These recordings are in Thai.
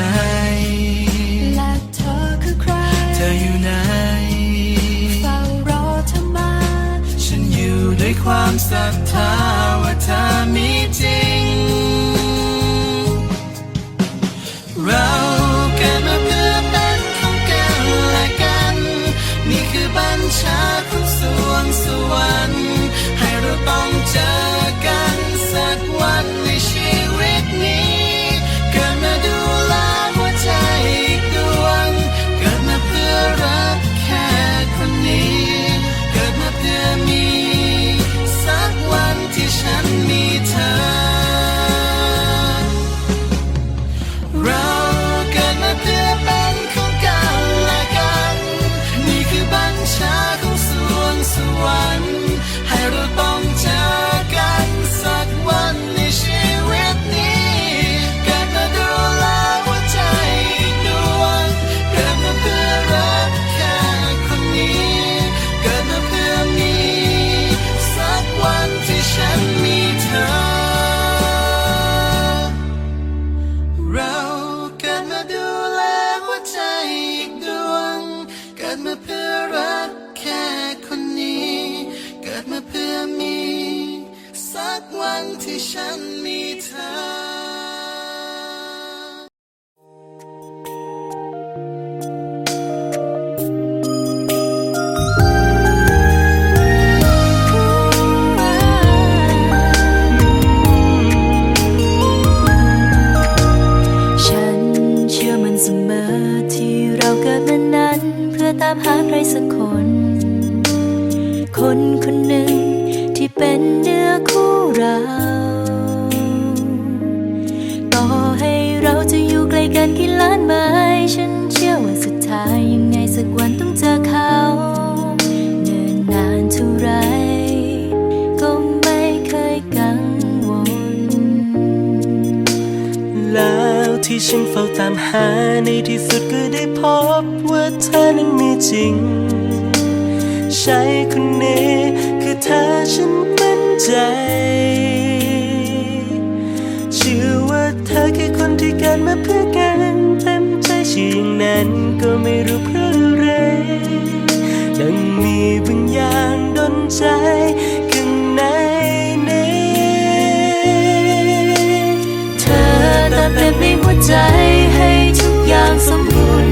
ไหน และเธอคือใคร เธออยู่ไหน เฝ้ารอเธอมา ฉันอยู่ด้วยความศรัทธาว่าเธอมีจริง เรากิดมาเพื่อเป็นของกันและกัน นี่คือบัญชาของสวงสวรรค์ให้เราต้งเจอ ที่ฉันเฝ้าตามหาในที่สุดก็ได้พบว่าเธอนั้นมีจริง ใช่คนนี้คือเธอฉันมั่นใจเชื่อว่าเธอคือคนที่เกิดมาเพื่อกันเต็มใจเชื่ออย่างนั้นก็ไม่รู้เพราะอะไรดังมีบางอย่างดนใจ ใจให้ทุกอย่างสมบูรณ์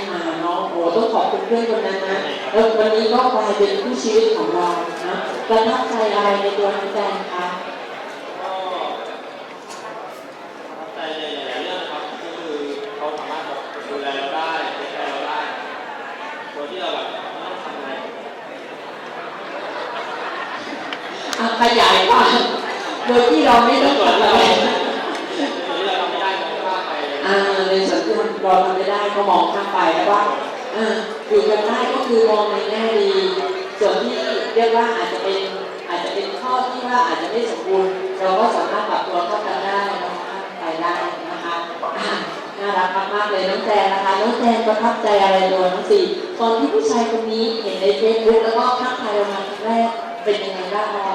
ม่ได้มาเนาะโอ้ต้องขอบคุณเพื่อนคนนั้นนะแล้ววันนี้ก็กลายเป็นผู้ชีวิตของเรานะประทับใจอะไรในตัวน้องแจงคะๆก็ประทับใจในหลายๆเรื่องนะครับก็คือเขาสามารถแบบดูแลเราได้ดูแลเราได้โดยที่เราแบบไม่ต้องทำอะไรอะขยายความโดยที่เราไม่ต้องส่วนทำที่อะเราไร เราทำไม่ได้ก็มองข้ามไปแล้วว่าอ่าอยู่กันได้ก็คือมองในแง่ดีส่วนที่เรียกว่าอาจจะเป็นอาจจะเป็นข้อที่ว่าอาจจะไม่สมบูรณ์เราก็สามารถปรับตัวเข้ากันได้เราข้ามไปได้นะคะอ่าน่ารักมากๆเลยน้องแจนนะคะน้องแจนประทับใจอะไรตัวน้องสี่ตอนที่ผู้ชายคนนี้เห็นในเฟซบุ๊กแล้วก็ทักทายเรามาครั้งแรกเป็นยังไงบ้างอ๋อ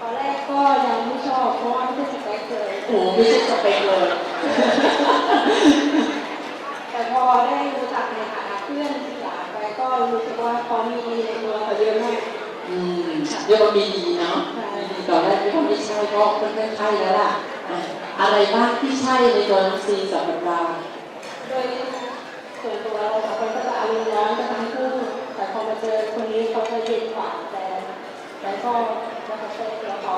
ตอนแรกก็ยังไม่ชอบเพราะว่าไม่ใช่สเปคเลยโอ้โหไม่ใช่สเปคเลย แต่พอได้รู้จักในฐานะเพื่อนศึกษาไปก็รู้สึกว่าเขามีในตัวเขาเยอะมาก อืมเรียกว่ามีดีเนาะใช่มีดีตอนแรกที่ว่าไม่ใช่ก็ค่อนข้างใช่แล้วล่ะอะ อะไรบ้างที่ใช่ในตัวน้องซีสำหรับเราโดยส่วนตัวเราสองคนก็จะอารมณ์ร้อนกันทั้งคู่แต่พอมาเจอคนนี้เขาจะเย็นกว่าแต่แล้วก็แล้วก็เป็นตัวเขา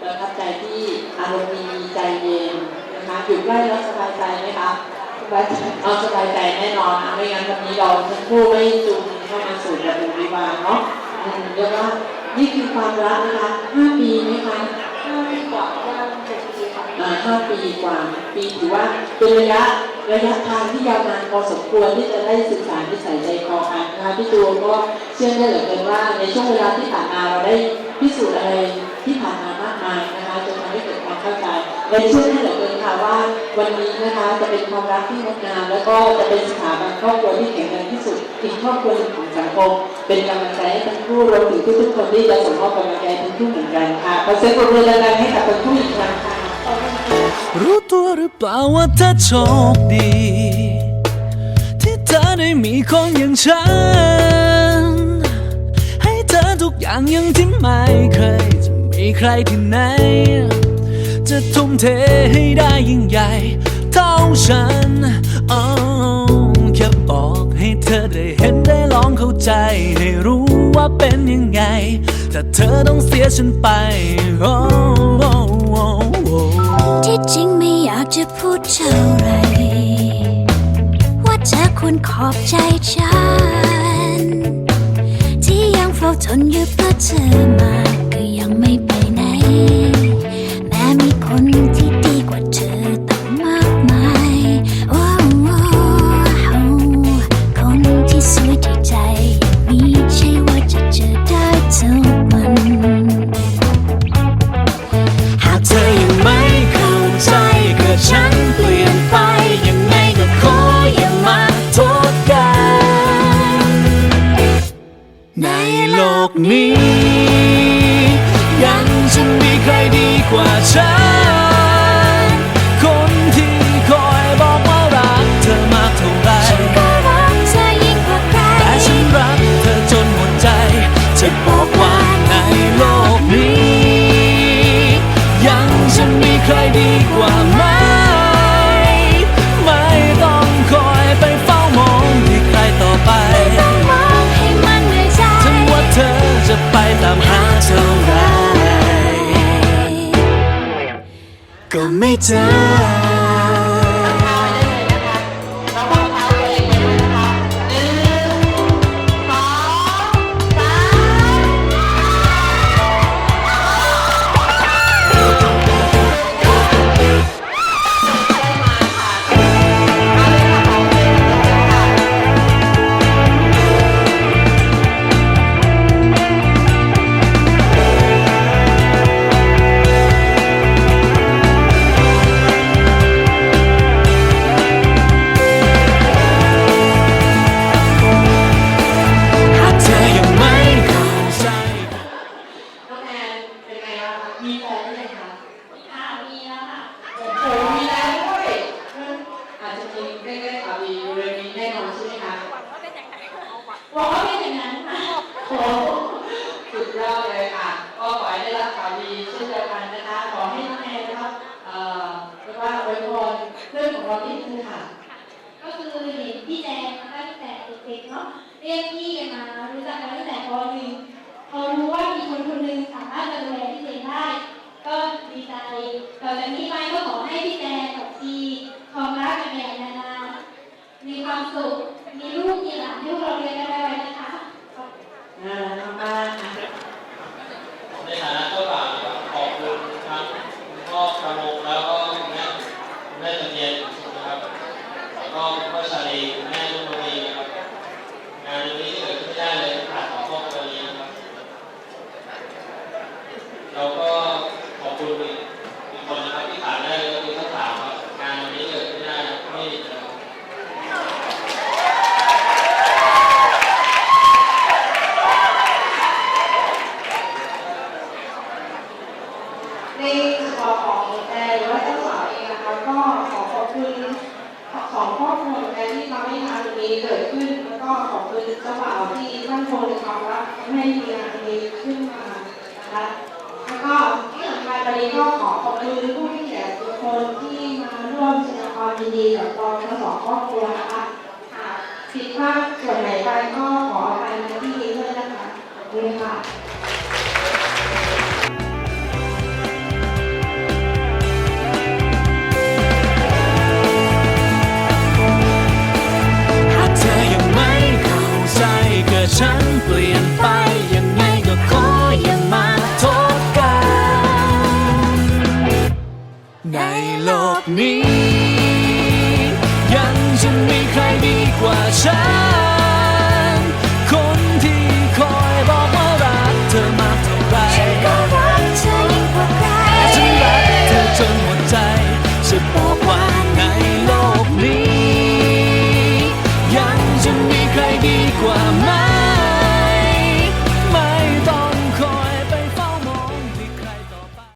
ประทับใจที่อารมณ์ดีใจเย็นนะคะอยู่ใกล้แล้วสบายใจไหมคะ สบาเอาสบายใจแน่นอนนะไม่งั้นวันนี้เราทั้งคู่ไม่จูงเข้ามาสู่ระบบวิวาห์เนาะอืมเรียกว่านี่คือความรักนะคะห้าปีไหมคะห้าปีกว่าย่าปีค่ะห้าปีกว่าปีถือว่าเป็นระยะระยะทางที่ยาวนานพอสมควรที่จะได้ศึกษาที่ใส่ใจคอกันนะคะพี่ตูนก็เชื่อได้เหลือเกินว่าในช่วงเวลาที่ผ่านมาเราได้พิสูจน์อะไรที่ผ่านมามากมายนะคะจนทำให้เกิดความเข้าใจ และเชื่อได้เหลือเกินค่ะว่าวันนี้นะคะจะเป็นความรักที่งดงามแล้วก็จะเป็นสถาบันครอบครัวที่แข็งแรงที่สุดอีกครอบครัวหนึ่งของสังคม เป็นกำลังใจให้ทั้งคู่รวมถึงทุกๆคนที่จะส่งมอบกำลังใจทั้งคู่เหมือนกันค่ะขอเสียงปรบมือดังๆให้กับทั้งคู่อีกครั้งค่ะรู้ตัวหรือเปล่าว่าเธอโชคดี ที่เธอได้มีคนอย่างฉัน ให้เธอทุกอย่างอยังที่ไม่เคยจะมีใครที่ไหน จะทุ่มเทให้ได้ยิ่งใหญ่เท่าฉันอ๋อแค่บอกให้เธอได้เห็นได้ลองเข้าใจ ให้รู้ว่าเป็นยังไงแต่เธอต้องเสียฉันไปโอ้โอ้โอ้โอ้ที่จริงไม่อยากจะพูดเท่าไร ว่าเธอควรขอบใจฉัน ที่ยังเฝ้าทนอยู่เพื่อเธอมาก็ยังไม่ไปไหน Come meet her. เราก็ขอบคุณ วันนี้ก็ขอขอบคุณผู้ที่เกียรติทุกคนที่มาร่วมแสดงความยินดีกับกองทั้งสองครอบครัวนะคะ